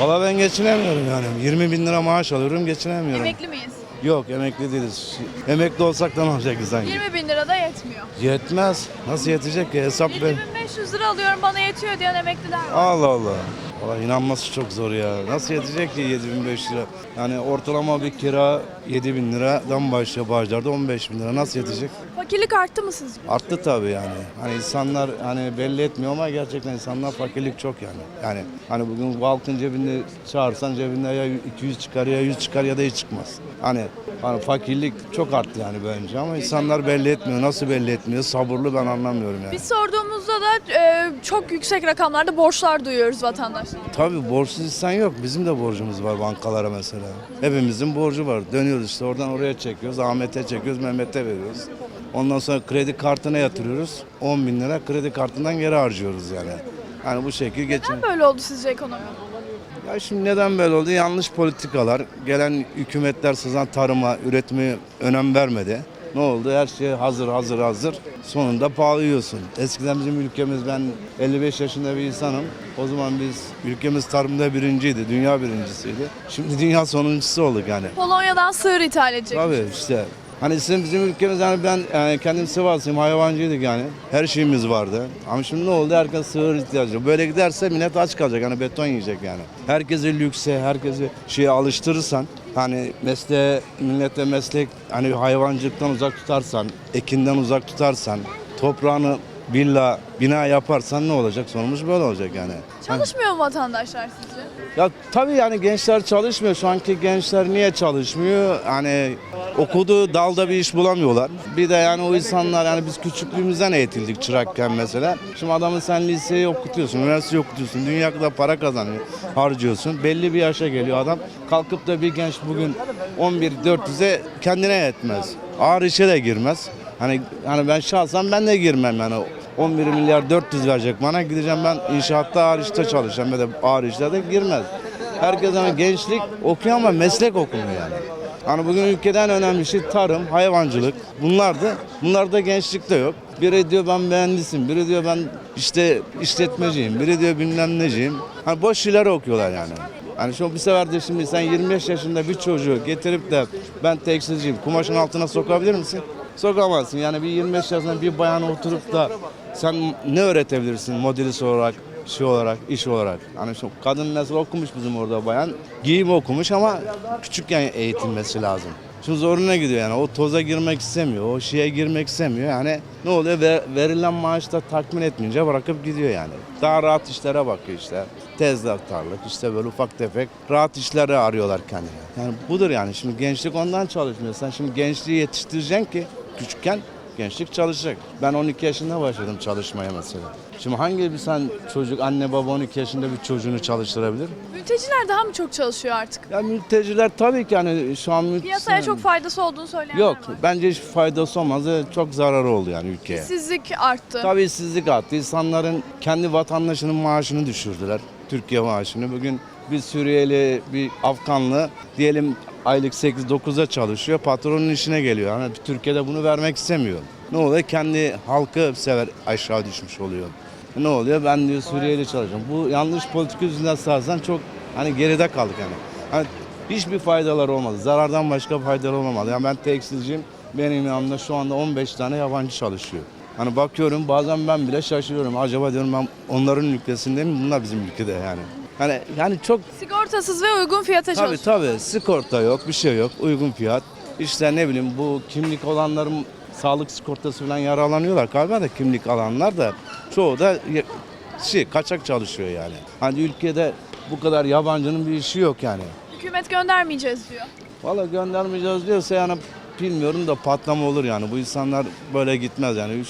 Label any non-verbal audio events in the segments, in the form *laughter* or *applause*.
Valla ben geçinemiyorum yani. 20 bin lira maaş alıyorum geçinemiyorum. Emekli miyiz? Yok emekli değiliz. Emekli olsak da ne olacak ki sanki? 20 bin lira da yetmiyor. Yetmez. Nasıl yetecek ki hesap ben. 7500 lira alıyorum bana yetiyor diyen emekliler var. Allah Allah. Valla inanması çok zor ya. Nasıl yetecek ki 7500 lira? Yani ortalama bir kira 7000 liradan başlıyor bağcılarda 15 bin lira. Nasıl yetecek? Fakirlik arttı mı sizce? Arttı tabii yani. Hani insanlar hani belli etmiyor ama gerçekten insanlar fakirlik çok yani. Yani hani bugün halkın cebinde çağırsan cebinde ya 200 çıkar ya 100 çıkar ya da hiç çıkmaz. Hani hani fakirlik çok arttı yani bence ama insanlar belli etmiyor. Nasıl belli etmiyor? Sabırlı ben anlamıyorum yani. Biz sorduğumuzda da e, çok yüksek rakamlarda borçlar duyuyoruz vatandaşlar. Tabii borçsuz insan yok. Bizim de borcumuz var bankalara mesela. Hepimizin borcu var. Dönüyoruz işte oradan oraya çekiyoruz. Ahmet'e çekiyoruz, Mehmet'e veriyoruz. Ondan sonra kredi kartına yatırıyoruz. 10 bin lira kredi kartından geri harcıyoruz yani. Yani bu şekil geçin. Neden böyle oldu sizce ekonomi? Ya şimdi neden böyle oldu? Yanlış politikalar. Gelen hükümetler sızan tarıma, üretime önem vermedi. Ne oldu? Her şey hazır hazır hazır. Sonunda pahalı yiyorsun. Eskiden bizim ülkemiz ben 55 yaşında bir insanım. O zaman biz ülkemiz tarımda birinciydi. Dünya birincisiydi. Şimdi dünya sonuncusu olduk yani. Polonya'dan sığır ithal edecek. Tabii işte. Hani bizim, bizim ülkemiz yani ben yani kendim Sivaslıyım hayvancıydık yani. Her şeyimiz vardı. Ama şimdi ne oldu? Herkes sığır ihtiyacı. Böyle giderse millet aç kalacak. Hani beton yiyecek yani. Herkesi lükse, herkesi şeye alıştırırsan hani mesleğe, millete meslek hani hayvancılıktan uzak tutarsan, ekinden uzak tutarsan, toprağını villa, bina yaparsan ne olacak? Sonumuz böyle olacak yani. Çalışmıyor mu vatandaşlar sizce? Ya tabii yani gençler çalışmıyor. Şu anki gençler niye çalışmıyor? Hani okuduğu dalda bir iş bulamıyorlar. Bir de yani o insanlar yani biz küçüklüğümüzden eğitildik çırakken mesela. Şimdi adamı sen liseyi okutuyorsun, üniversiteyi okutuyorsun, dünya kadar para kazanıyor, harcıyorsun. Belli bir yaşa geliyor adam. Kalkıp da bir genç bugün 11 400'e kendine yetmez. Ağır işe de girmez. Hani hani ben şahsen ben de girmem yani 11 milyar 400 verecek bana gideceğim ben inşaatta ağır işte çalışacağım ya da ağır işlerde girmez. Herkes hani gençlik okuyor ama meslek okumuyor yani. Hani bugün ülkeden önemli şey tarım, hayvancılık. Bunlardı. Bunlarda gençlikte yok. Biri diyor ben mühendisim, biri diyor ben işte işletmeciyim, biri diyor bilmem neciyim. Hani boş şeyler okuyorlar yani. Hani şu bir sefer de şimdi sen 25 yaşında bir çocuğu getirip de ben tekstilciyim, kumaşın altına sokabilir misin? Sokamazsın. Yani bir 25 yaşında bir bayan oturup da sen ne öğretebilirsin modelist olarak, şey olarak, iş olarak. Hani şu kadın mesela okumuş bizim orada bayan. Giyim okumuş ama küçükken eğitilmesi lazım. Şimdi zoruna gidiyor yani o toza girmek istemiyor, o şeye girmek istemiyor. Yani ne oluyor? Ver- verilen maaş da tatmin etmeyince bırakıp gidiyor yani. Daha rahat işlere bakıyor işte. Tezgahtarlık işte böyle ufak tefek rahat işleri arıyorlar kendine. Yani budur yani şimdi gençlik ondan çalışmıyor. Sen şimdi gençliği yetiştireceksin ki küçükken gençlik çalışacak. Ben 12 yaşında başladım çalışmaya mesela. Şimdi hangi bir sen çocuk anne baba 12 yaşında bir çocuğunu çalıştırabilir? Mülteciler daha mı çok çalışıyor artık? Ya mülteciler tabii ki yani şu an mülteci... Piyasaya çok faydası olduğunu söyleyenler Yok var. bence hiç faydası olmaz. Çok zararı oldu yani ülkeye. İşsizlik arttı. Tabii işsizlik arttı. İnsanların kendi vatandaşının maaşını düşürdüler. Türkiye maaşını. Bugün bir Suriyeli, bir Afganlı diyelim aylık 8-9'a çalışıyor. Patronun işine geliyor. Yani Türkiye'de bunu vermek istemiyor. Ne oluyor? Kendi halkı sever aşağı düşmüş oluyor. Ne oluyor? Ben diyor Suriyeli çalışıyorum. Bu yanlış politika yüzünden sağsan çok hani geride kaldık yani. Hani hiçbir faydaları olmadı. Zarardan başka faydaları olmamalı. Yani ben tekstilciyim. Benim yanımda şu anda 15 tane yabancı çalışıyor. Hani bakıyorum bazen ben bile şaşırıyorum. Acaba diyorum ben onların ülkesinde mi? Bunlar bizim ülkede yani. Hani yani çok Sigortasız ve uygun fiyata tabii çalışıyor. tabii sigorta yok, bir şey yok. Uygun fiyat. İşte ne bileyim bu kimlik olanların sağlık sigortası falan yararlanıyorlar galiba da kimlik alanlar da çoğu da ye- şey kaçak çalışıyor yani. Hani ülkede bu kadar yabancının bir işi yok yani. Hükümet göndermeyeceğiz diyor. Valla göndermeyeceğiz diyorsa yani bilmiyorum da patlama olur yani. Bu insanlar böyle gitmez yani.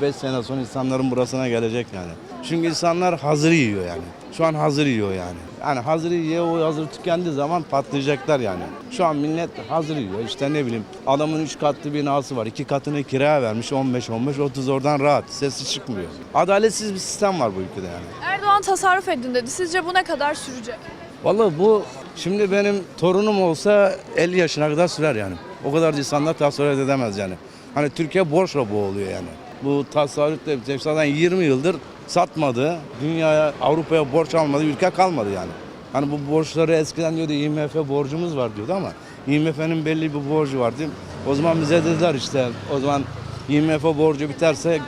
3-5 sene sonra insanların burasına gelecek yani. Çünkü insanlar hazır yiyor yani. Şu an hazır yiyor yani. Yani hazır yiyor, o hazır tükendiği zaman patlayacaklar yani. Şu an millet hazır yiyor. İşte ne bileyim adamın 3 katlı binası var. 2 katını kiraya vermiş 15-15-30 oradan rahat. Sesi çıkmıyor. Adaletsiz bir sistem var bu ülkede yani. Erdoğan tasarruf edin dedi. Sizce bu ne kadar sürecek? Vallahi bu şimdi benim torunum olsa 50 yaşına kadar sürer yani. O kadar da insanlar tasarruf edemez yani. Hani Türkiye borçla boğuluyor yani. Bu tasarruf da zaten 20 yıldır satmadı. Dünyaya, Avrupa'ya borç almadı. Ülke kalmadı yani. Hani bu borçları eskiden diyordu IMF borcumuz var diyordu ama IMF'nin belli bir borcu var değil mi? O zaman bize dediler işte o zaman IMF borcu biterse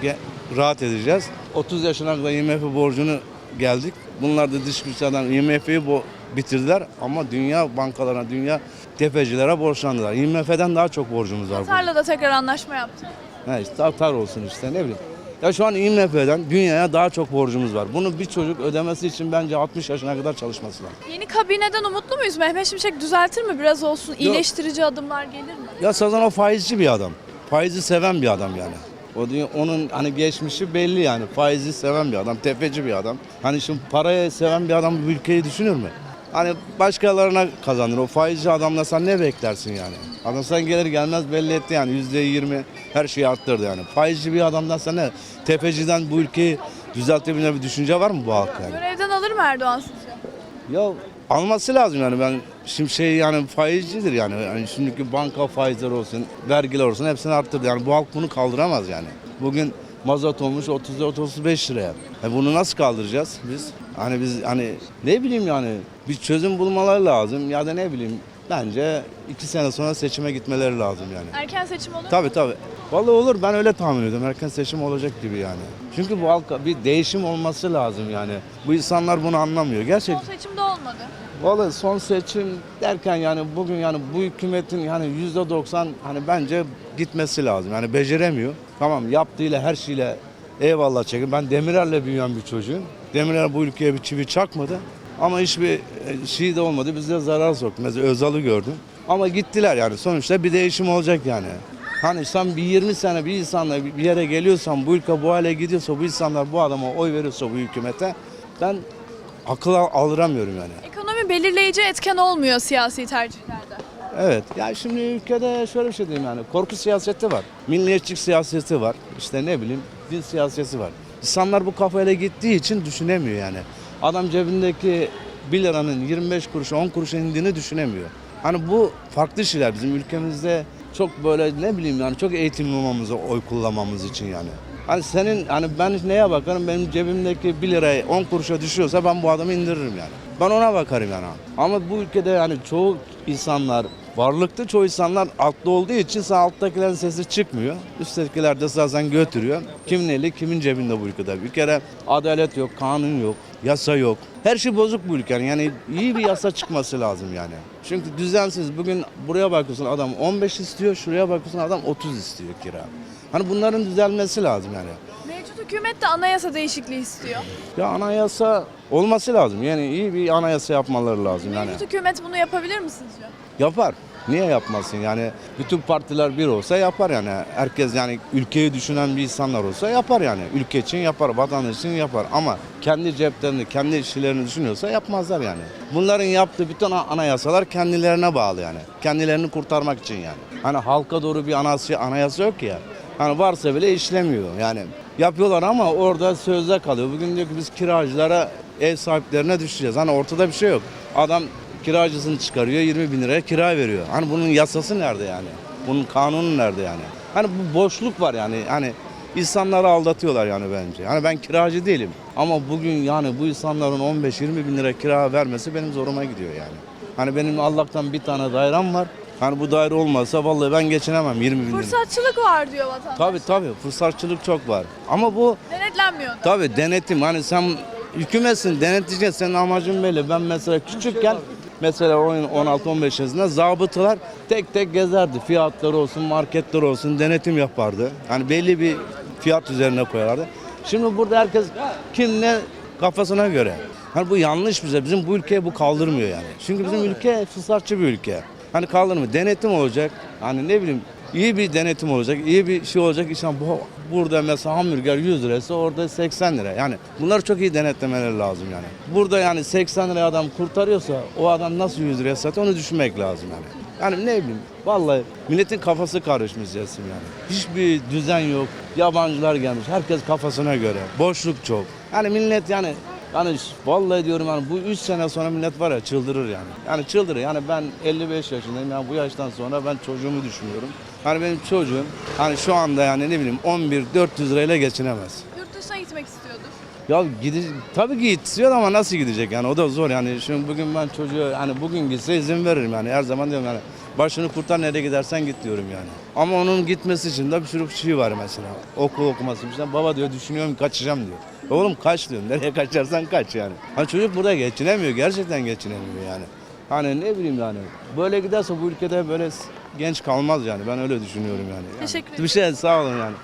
rahat edeceğiz. 30 yaşına kadar IMF borcunu geldik. Bunlar da dış güçlerden IMF'yi bitirdiler ama dünya bankalarına, dünya tefecilere borçlandılar. IMF'den daha çok borcumuz var. Katar'la da tekrar anlaşma yaptı. Ha işte atar olsun işte ne bileyim. Ya şu an IMF'den dünyaya daha çok borcumuz var. Bunu bir çocuk ödemesi için bence 60 yaşına kadar çalışması lazım. Yeni kabineden umutlu muyuz? Mehmet Şimşek düzeltir mi? Biraz olsun iyileştirici adımlar gelir mi? Ya Sazan o faizci bir adam. Faizi seven bir adam yani. O diyor, onun hani geçmişi belli yani. Faizi seven bir adam, tefeci bir adam. Hani şimdi parayı seven bir adam bu ülkeyi düşünür mü? Hani başkalarına kazanır. O faizci adamla sen ne beklersin yani? Adam sen gelir gelmez belli etti yani yüzde yirmi her şeyi arttırdı yani. Faizci bir adamdan sen ne? Tefeciden bu ülkeyi düzeltebilme bir düşünce var mı bu halk yani? Görevden alır mı Erdoğan sizce? Ya alması lazım yani ben şimdi şey yani faizcidir yani. yani şimdiki banka faizleri olsun, vergiler olsun hepsini arttırdı. Yani bu halk bunu kaldıramaz yani. Bugün mazot olmuş 34-35 liraya. E bunu nasıl kaldıracağız biz? Hani biz hani ne bileyim yani bir çözüm bulmaları lazım ya da ne bileyim bence iki sene sonra seçime gitmeleri lazım yani. Erken seçim olur mu? Tabii tabii. Vallahi olur ben öyle tahmin ediyorum. Erken seçim olacak gibi yani. Çünkü bu halka bir değişim olması lazım yani. Bu insanlar bunu anlamıyor. Gerçek. Son seçimde olmadı. Vallahi son seçim derken yani bugün yani bu hükümetin yani yüzde doksan hani bence gitmesi lazım. Yani beceremiyor. Tamam yaptığıyla her şeyle eyvallah çekin. Ben Demirel'le büyüyen bir çocuğum. Demirel bu ülkeye bir çivi çakmadı. Ama hiçbir e, şey de olmadı. Bize zarar soktu. Mesela Özal'ı gördüm. Ama gittiler yani. Sonuçta bir değişim olacak yani. Hani sen bir 20 sene bir insanla bir yere geliyorsan, bu ülke bu hale gidiyorsa, bu insanlar bu adama oy veriyorsa bu hükümete ben akıl al- aldıramıyorum yani. Ekonomi belirleyici etken olmuyor siyasi tercihlerde. Evet. Ya şimdi ülkede şöyle bir şey diyeyim yani. Korku siyaseti var. Milliyetçilik siyaseti var. İşte ne bileyim din siyaseti var. İnsanlar bu kafayla gittiği için düşünemiyor yani. Adam cebindeki 1 liranın 25 kuruşa 10 kuruşa indiğini düşünemiyor. Hani bu farklı şeyler bizim ülkemizde çok böyle ne bileyim yani çok eğitimli olmamızı oy kullanmamız için yani. Hani senin hani ben neye bakarım benim cebimdeki 1 liraya 10 kuruşa düşüyorsa ben bu adamı indiririm yani. Ben ona bakarım yani. Ama bu ülkede yani çoğu insanlar varlıklı çoğu insanlar altlı olduğu için sağ alttakilerin sesi çıkmıyor. Üsttekiler de zaten götürüyor. Kimin eli kimin cebinde bu ülkede. Bir kere adalet yok, kanun yok, yasa yok. Her şey bozuk bu ülkenin. Yani iyi bir yasa çıkması lazım yani. Çünkü düzensiz. Bugün buraya bakıyorsun adam 15 istiyor, şuraya bakıyorsun adam 30 istiyor kira. Hani bunların düzelmesi lazım yani. Mevcut hükümet de anayasa değişikliği istiyor. Ya anayasa olması lazım. Yani iyi bir anayasa yapmaları lazım yani. Mevcut hükümet bunu yapabilir mi sizce? Yapar. Niye yapmasın? Yani bütün partiler bir olsa yapar yani. Herkes yani ülkeyi düşünen bir insanlar olsa yapar yani. Ülke için yapar, vatandaş için yapar. Ama kendi ceplerini, kendi işlerini düşünüyorsa yapmazlar yani. Bunların yaptığı bütün anayasalar kendilerine bağlı yani. Kendilerini kurtarmak için yani. Hani halka doğru bir anayasa, anayasa yok ya. Hani varsa bile işlemiyor yani. Yapıyorlar ama orada sözde kalıyor. Bugün diyor ki biz kiracılara, ev sahiplerine düşeceğiz. Hani ortada bir şey yok. Adam kiracısını çıkarıyor 20 bin liraya kira veriyor. Hani bunun yasası nerede yani? Bunun kanunu nerede yani? Hani bu boşluk var yani. Hani insanları aldatıyorlar yani bence. Hani ben kiracı değilim. Ama bugün yani bu insanların 15-20 bin lira kira vermesi benim zoruma gidiyor yani. Hani benim Allah'tan bir tane dairem var. Hani bu daire olmasa vallahi ben geçinemem 20 bin lira. Fırsatçılık var diyor vatandaş. Tabii tabii fırsatçılık çok var. Ama bu Denetlenmiyor da. Tabii denetim hani sen hükümetsin denetleyeceksin senin amacın belli. Ben mesela küçükken mesela 16-15 yaşında zabıtalar tek tek gezerdi. Fiyatlar olsun, marketler olsun denetim yapardı. Hani belli bir fiyat üzerine koyarlardı. Şimdi burada herkes kim ne kafasına göre. Hani bu yanlış bize. Bizim bu ülkeye bu kaldırmıyor yani. Çünkü bizim ülke fırsatçı bir ülke. Hani kaldırmıyor. Denetim olacak. Hani ne bileyim iyi bir denetim olacak, iyi bir şey olacak. İnsan bu burada mesela hamburger 100 liraysa orada 80 lira. Yani bunları çok iyi denetlemeleri lazım yani. Burada yani 80 liraya adam kurtarıyorsa o adam nasıl 100 liraya satıyor onu düşünmek lazım yani. Yani ne bileyim vallahi milletin kafası karışmış resim yani. Hiçbir düzen yok. Yabancılar gelmiş. Herkes kafasına göre. Boşluk çok. Yani millet yani yani vallahi diyorum yani bu 3 sene sonra millet var ya çıldırır yani. Yani çıldırır. Yani ben 55 yaşındayım. Yani bu yaştan sonra ben çocuğumu düşünüyorum. Hani benim çocuğum hani şu anda yani ne bileyim 11 400 lirayla geçinemez. Yurt dışına gitmek istiyordur. Ya gide tabii ki istiyor ama nasıl gidecek yani o da zor yani. Şimdi bugün ben çocuğu hani bugün gitse izin veririm yani. Her zaman diyorum yani başını kurtar nereye gidersen git diyorum yani. Ama onun gitmesi için de bir sürü şey var mesela. Okul okuması için. Baba diyor düşünüyorum kaçacağım diyor. Oğlum kaç diyorum. *laughs* Nereye kaçarsan kaç yani. Hani çocuk burada geçinemiyor. Gerçekten geçinemiyor yani. Hani ne bileyim yani. Böyle giderse bu ülkede böyle genç kalmaz yani. Ben öyle düşünüyorum yani. yani Teşekkür ederim. Bir şey sağ olun yani.